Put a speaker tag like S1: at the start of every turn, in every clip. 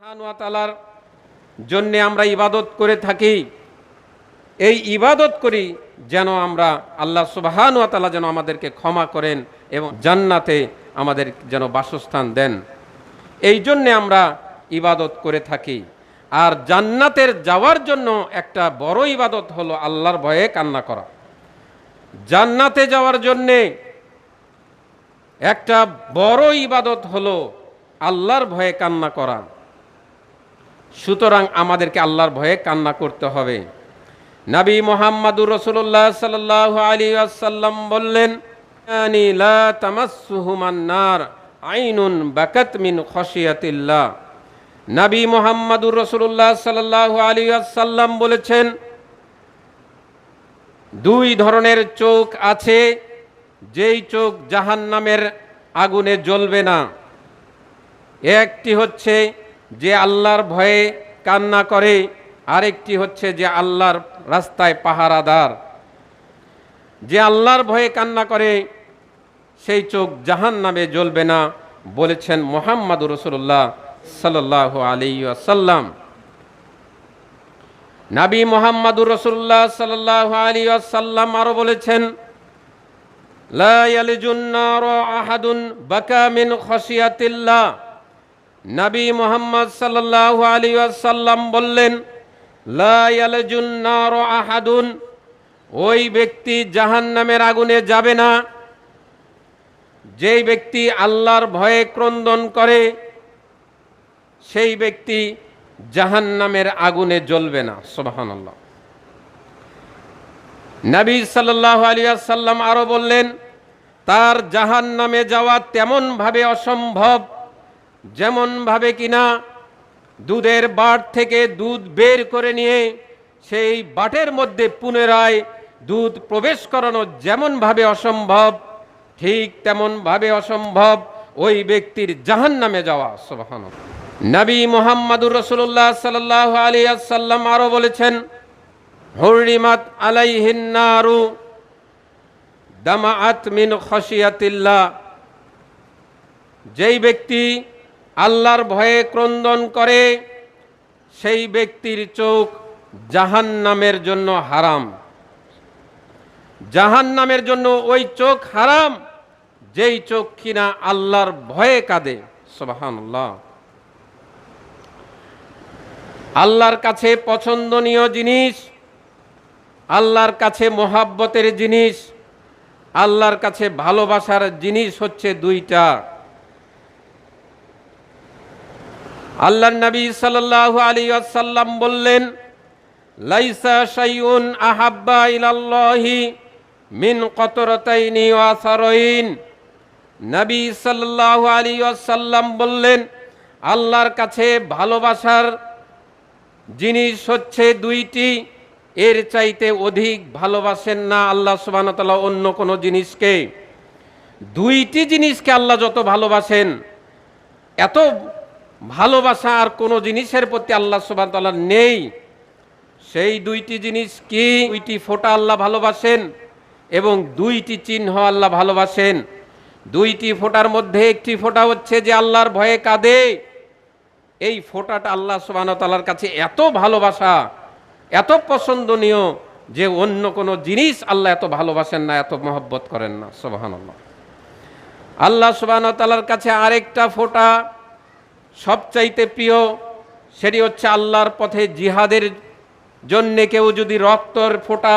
S1: সুবহানাহু জন্যে আমরা ইবাদত করে থাকি। এই ইবাদত করি যেন আমরা আল্লাহ সুবাহান তালা যেন আমাদেরকে ক্ষমা করেন এবং জান্নাতে আমাদের যেন বাসস্থান দেন। এই জন্যে আমরা ইবাদত করে থাকি। আর জান্নাতের যাওয়ার জন্য একটা বড় ইবাদত হলো আল্লাহর ভয়ে কান্না করা। জান্নাতে যাওয়ার জন্যে একটা বড় ইবাদত হলো আল্লাহর ভয়ে কান্না করা। সুতরাং আমাদেরকে আল্লাহর ভয়ে কান্না করতে হবে। নবী মোহাম্মদুর রসুল্লাহ সাল্লাহ আলী আসাল্লাম বললেন, "আনি লা তামাসসুহুমান নার আইনুন বাকাত মিন খশিয়াতিল্লাহ। নবী মোহাম্মদুর রসুল্লাহ সাল্লাহ আলী আসাল্লাম বলেছেন, দুই ধরনের চোখ আছে, যেই চোখ জাহান্নামের আগুনে জ্বলবে না। একটি হচ্ছে যে আল্লাহর ভয়ে কান্না করে, আরেকটি হচ্ছে যে আল্লাহর রাস্তায় পাহারাদার। যে আল্লাহর ভয়ে কান্না করে, সেই চোখ জাহান নামে জ্বলবে না, বলেছেন মোহাম্মদ রসুল্লাহ সাল্লাহ আলী আসাল্লাম নাবী মোহাম্মদুর রসুল্লাহ সাল্লাহ আলী আসাল্লাম আরও বলেছেন, লা ইয়ালিজুন্নার আহাদুন বাকা মিন খসিয়াতিল্লাহ নবী মোহাম্মদ সাল্লাহ আলী আসাল্লাম বললেন, লা ইয়ালিজুন্নার আহাদুন। ওই ব্যক্তি জাহান্নামের আগুনে যাবে না। যেই ব্যক্তি আল্লাহর ভয়ে ক্রন্দন করে, সেই ব্যক্তি জাহান্নামের আগুনে জ্বলবে না। সুবহানাল্লাহ। নবী সাল্লাহ আলিয়াল্লাম আরও বললেন, তার জাহান নামে যাওয়া তেমনভাবে অসম্ভব যেমনভাবে কিনা দুধের বাট থেকে দুধ বের করে নিয়ে সেই বাটের মধ্যে পুনরায় দুধ প্রবেশ করানো যেমনভাবে অসম্ভব, ঠিক তেমনভাবে অসম্ভব ওই ব্যক্তির জাহান নামে যাওয়া সুবহান নবী মোহাম্মদুর রসুল্লাহ সাল্লাহ আলিয়াল্লাম আরও বলেছেন হরিমাত আলাইহিন্নারু দামাআত মিন খসিয়াতিল্লাহ যেই ব্যক্তি আল্লাহর ভয়ে ক্রন্দন করে, সেই ব্যক্তির চোখ জাহান্নামের জন্য হারাম। জাহান্নামের জন্য ওই চোখ হারাম, যেই চোখ কিনা আল্লাহর ভয়ে কাঁদে। সুবহানাল্লাহ। আল্লাহর কাছে পছন্দনীয় জিনিস, আল্লাহর কাছে মোহাব্বতের জিনিস, আল্লাহর কাছে ভালোবাসার জিনিস হচ্ছে দুইটা। আল্লাহ নবী সাল্লাল্লাহু আলাইহি ওয়াসাল্লাম বললেন, লাইসা শাইউন আহাব্বা ইলাল্লাহি মিন কতরতাইনি ওয়াসারাইন নবী সাল্লাল্লাহু আলাইহি ওয়াসাল্লাম বললেন, আল্লাহর কাছে ভালোবাসার জিনিস হচ্ছে দুইটি, এর চাইতে অধিক ভালোবাসেন না আল্লাহ সুবাহতাল্লাহ অন্য কোনো জিনিসকে। দুইটি জিনিসকে আল্লাহ যত ভালোবাসেন, এত ভালোবাসা আর কোনো জিনিসের প্রতি আল্লাহ সুবাহতাল্লাহ নেই। সেই দুইটি জিনিস কি? দুইটি ফোঁটা আল্লাহ ভালোবাসেন এবং দুইটি চিহ্ন আল্লাহ ভালোবাসেন। দুইটি ফোঁটার মধ্যে একটি ফোঁটা হচ্ছে যে আল্লাহর ভয়ে কাঁদে। এই ফোঁটাটা আল্লাহ সুবাহতাল্লাহর কাছে এত ভালোবাসা, এত পছন্দনীয় যে অন্য কোনো জিনিস আল্লাহ এত ভালোবাসেন না, এত মহব্বত করেন না। সোবাহান আল্লাহ আল্লাহ সুবাহন কাছে আরেকটা ফোঁটা সবচাইতে প্রিয় সেটি হচ্ছে আল্লাহর পথে জিহাদের জন্যে কেউ যদি রক্তর ফোঁটা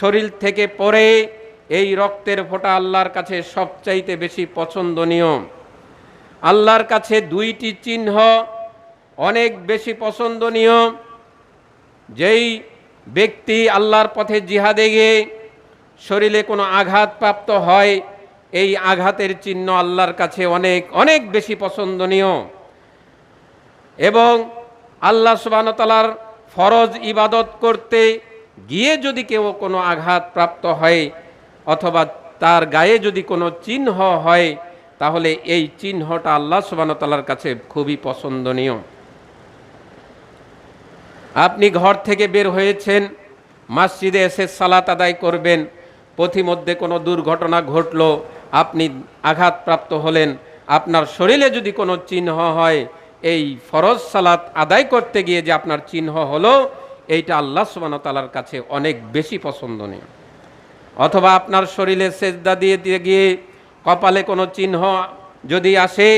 S1: শরীর থেকে পড়ে, এই রক্তের ফোঁটা আল্লাহর কাছে সবচাইতে বেশি পছন্দনীয়। আল্লাহর কাছে দুইটি চিহ্ন অনেক বেশি পছন্দনীয়। যেই ব্যক্তি আল্লাহর পথে জিহাদে গিয়ে শরীরে কোনো আঘাত প্রাপ্ত হয়, এই আঘাতের চিহ্ন আল্লাহর কাছে অনেক অনেক বেশি পছন্দনীয়। এবং আল্লাহ সুবাহতালার ফরজ ইবাদত করতে গিয়ে যদি কেউ কোনো আঘাত প্রাপ্ত হয় অথবা তার গায়ে যদি কোনো চিহ্ন হয়, তাহলে এই চিহ্নটা আল্লাহ সুবাহতালার কাছে খুবই পছন্দনীয়। আপনি ঘর থেকে বের হয়েছেন, মসজিদে এসে সালাত আদায় করবেন, পথিমধ্যে কোনো দুর্ঘটনা ঘটলো, আপনি আঘাতপ্রাপ্ত হলেন, আপনার শরীরে যদি কোনো চিহ্ন হয় এই ফরজ সালাত আদায় করতে গিয়ে যে আপনার চিহ্ন হলো, এইটা আল্লাহ তাআলার কাছে অনেক বেশি পছন্দনীয়। অথবা আপনার শরীরে সেজদা দিয়ে দিয়ে গিয়ে কপালে কোনো চিহ্ন যদি আসে,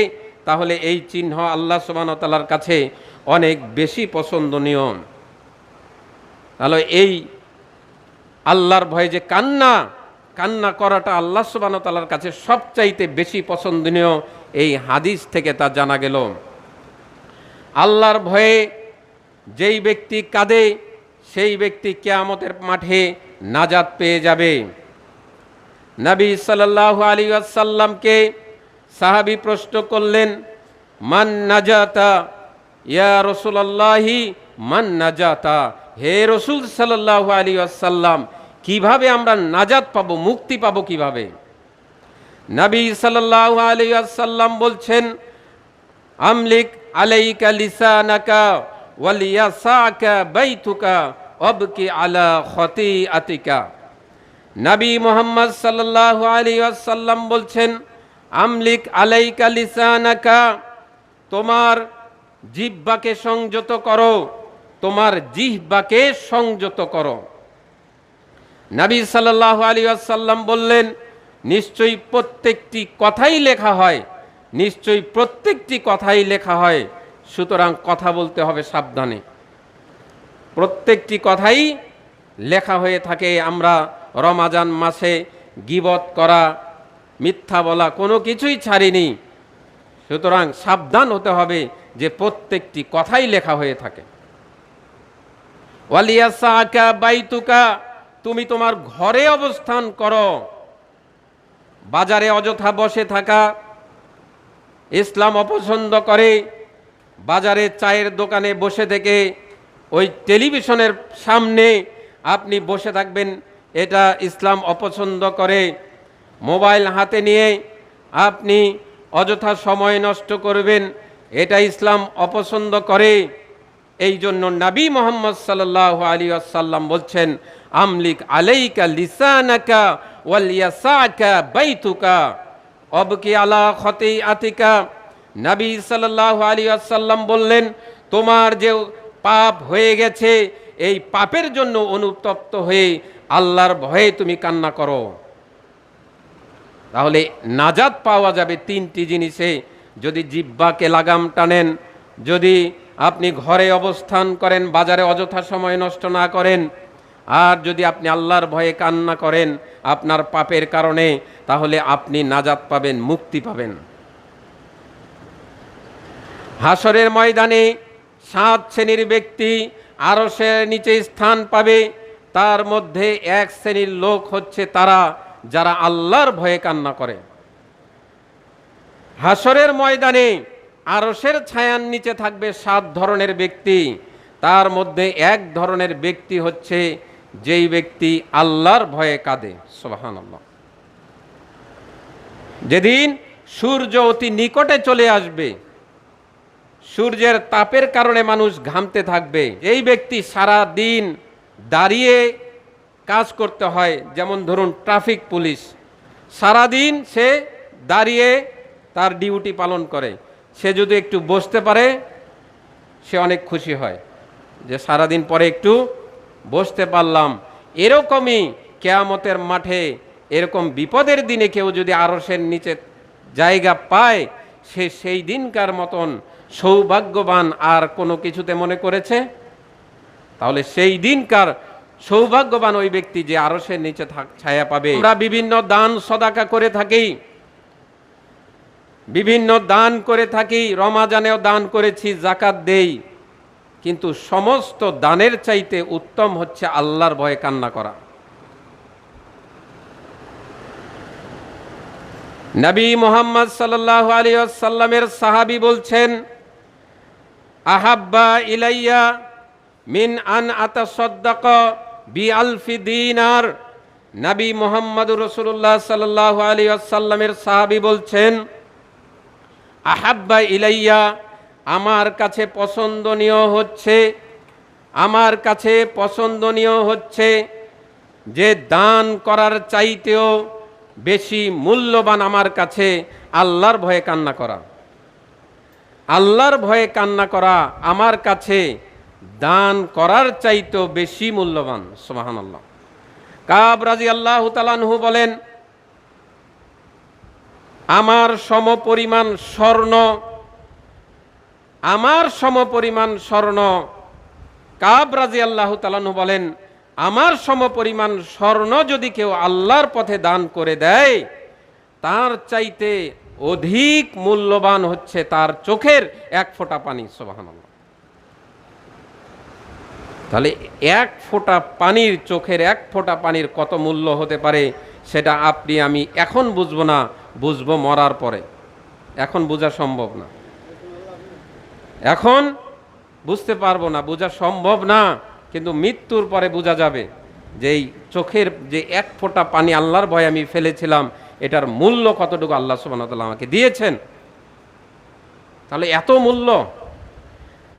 S1: তাহলে এই চিহ্ন আল্লাহ তাআলার কাছে অনেক বেশি পছন্দনীয়। তাহলে এই আল্লাহর ভয়ে যে কান্না কান্না করাটা আল্লাহ তাআলার কাছে সবচাইতে বেশি পছন্দনীয়, এই হাদিস থেকে তা জানা গেল। আল্লাহর ভয়ে যেই ব্যক্তি কাঁদে, সেই ব্যক্তি কেয়ামতের মাঠে নাজাত পেয়ে যাবে। নবী সাল্লাল্লাহু আলী আসাল্লামকে সাহাবি প্রশ্ন করলেন, মান নাজাতা? ইয়া রসুলাল্লাহি, মান নাজাতা? হে রসুল সাল্লাল্লাহু আলী আসাল্লাম কীভাবে আমরা নাজাত পাবো, মুক্তি পাবো কীভাবে? নবী সাল্লাল্লাহু আলী আসাল্লাম বলছেন আমলিক আলাইকা লিসানাকা ওয়ালিয়াসাকা বাইতুকা, অবকি আলা খতিআতিকা। নবী মোহাম্মদ সাল্লাল্লাহু আলাইহি ওয়াসাল্লাম বলছেন, আমলিক আলাইকা লিসানাকা, তোমার জিহ্বাকে সংযত করো, তোমার জিহ্বাকে সংযত করো। নবী সাল্লাল্লাহু আলাইহি ওয়াসাল্লাম বললেন, নিশ্চয়ই প্রত্যেকটি কথাই লেখা হয় নিশ্চয়ই প্রত্যেকটি কথাই লেখা হয়, সুতরাং কথা বলতে হবে সাবধানে। প্রত্যেকটি কথাই লেখা হয়ে থাকে আমরা রমাজান মাসে গিবত করা, মিথ্যা বলা, কোনো কিছুই ছাড়িনি। সুতরাং সাবধান হতে হবে যে প্রত্যেকটি কথাই লেখা হয়ে থাকে। ওয়ালিয়াসা বাইতুকা, তুমি তোমার ঘরে অবস্থান করো। বাজারে অযথা বসে থাকা ইসলাম অপছন্দ করে, বাজারে চায়ের দোকানে বসে থেকে ওই টেলিভিশনের সামনে আপনি বসে থাকবেন, এটা ইসলাম অপছন্দ করে। মোবাইল হাতে নিয়ে আপনি অযথা সময় নষ্ট করবেন, এটা ইসলাম অপছন্দ করে। এই জন্য নাবী মোহাম্মদ সাল্লাহ আলী আসাল্লাম বলছেন, আমলিক আলাইকা লিসানাকা ওয়ালিয়াসাকা বাইতুকা। অবকি আলা খতে আতিকা নবী সাল্লাহ আলী আসাল্লাম বললেন, তোমার যে পাপ হয়ে গেছে, এই পাপের জন্য অনুতপ্ত হয়ে আল্লাহর ভয়ে তুমি কান্না করো। তাহলে নাজাত পাওয়া যাবে তিনটি জিনিসে। যদি জিব্বাকে লাগাম টানেন, যদি আপনি ঘরে অবস্থান করেন, বাজারে অযথা সময় নষ্ট না করেন আর যদি আপনি আল্লাহর ভয়ে কান্না করেন আপনার পাপের কারণে, তাহলে আপনি নাজাত পাবেন, মুক্তি পাবেন। হাসরের ময়দানে সাত শ্রেণির ব্যক্তি আরও সে নিচে স্থান পাবে, তার মধ্যে এক শ্রেণির লোক হচ্ছে তারা যারা আল্লাহর ভয়ে কান্না করে। হাসরের ময়দানে আরসের ছায়ার নিচে থাকবে সাত ধরনের ব্যক্তি, তার মধ্যে এক ধরনের ব্যক্তি হচ্ছে যেই ব্যক্তি আল্লাহর ভয়ে কাঁদে সোহান যেদিন সূর্য অতি নিকটে চলে আসবে, সূর্যের তাপের কারণে মানুষ ঘামতে থাকবে, এই ব্যক্তি সারা দিন দাঁড়িয়ে কাজ করতে হয়, যেমন ধরুন ট্রাফিক পুলিশ। সারাদিন সে দাঁড়িয়ে তার ডিউটি পালন করে। সে যদি একটু বসতে পারে, সে অনেক খুশি হয়। যে সারাদিন পরে একটু বসতে পারলাম। এরকমই কেয়ামতের মাঠে, এরকম বিপদের দিনে কেউ যদি আরসের নিচে জায়গা পায়, সে সেই দিনকার মতন সৌভাগ্যবান আর কোনো কিছুতে মনে করেছে? তাহলে সেই দিনকার সৌভাগ্যবান ওই ব্যক্তি যে আরসের নিচে ছায়া পাবে। আমরা বিভিন্ন দান সদাকা করে থাকি। বিভিন্ন দান করে থাকি। রমাজানেও দান করেছি, জাকাত দেই। কিন্তু সমস্ত দানের চাইতে উত্তম হচ্ছে আল্লাহর ভয়ে কান্না করা। নবী মোহাম্মদ সাল্লাহ আলী সাল্লামের সাহাবি বলছেন, আহাব্বা ইলাইয়া মিন আন আতা সদ্দাক বি আলফি দিনার। নবী মোহাম্মদ রসুল্লাহ সাল্লাহ আলী আসাল্লামের সাহাবি বলছেন, আহাব্বা ইলাইয়া আমার কাছে পছন্দনীয় হচ্ছে, আমার কাছে পছন্দনীয় হচ্ছে যে দান করার চাইতেও বেশি মূল্যবান আমার কাছে আল্লাহর ভয়ে কান্না করা। আল্লাহর ভয়ে কান্না করা আমার কাছে দান করার চাইতেও বেশি মূল্যবান সোমাহান আল্লাহ কাব রাজি আল্লাহ তালানহু বলেন, আমার সমপরিমাণ স্বর্ণ আমার সমপরিমাণ স্বর্ণ। কাব রাজি আল্লাহ তালানহু বলেন, আমার সমপরিমাণ স্বর্ণ যদি কেউ আল্লাহর পথে দান করে দেয়, তার চাইতে অধিক মূল্যবান হচ্ছে তার চোখের এক ফোঁটা পানি সোবাহান তাহলে এক ফোঁটা পানির চোখের এক ফোঁটা পানির কত মূল্য হতে পারে, সেটা আপনি, আমি এখন বুঝব না, বুঝব মরার পরে। এখন বোঝা সম্ভব না। এখন বুঝতে পারব না, বোঝা সম্ভব না, কিন্তু মৃত্যুর পরে বোঝা যাবে যে এই চোখের যে এক ফোঁটা পানি আল্লাহর ভয়ে আমি ফেলেছিলাম, এটার মূল্য কতটুকু আল্লাহ সুবাহ আমাকে দিয়েছেন? তাহলে এত মূল্য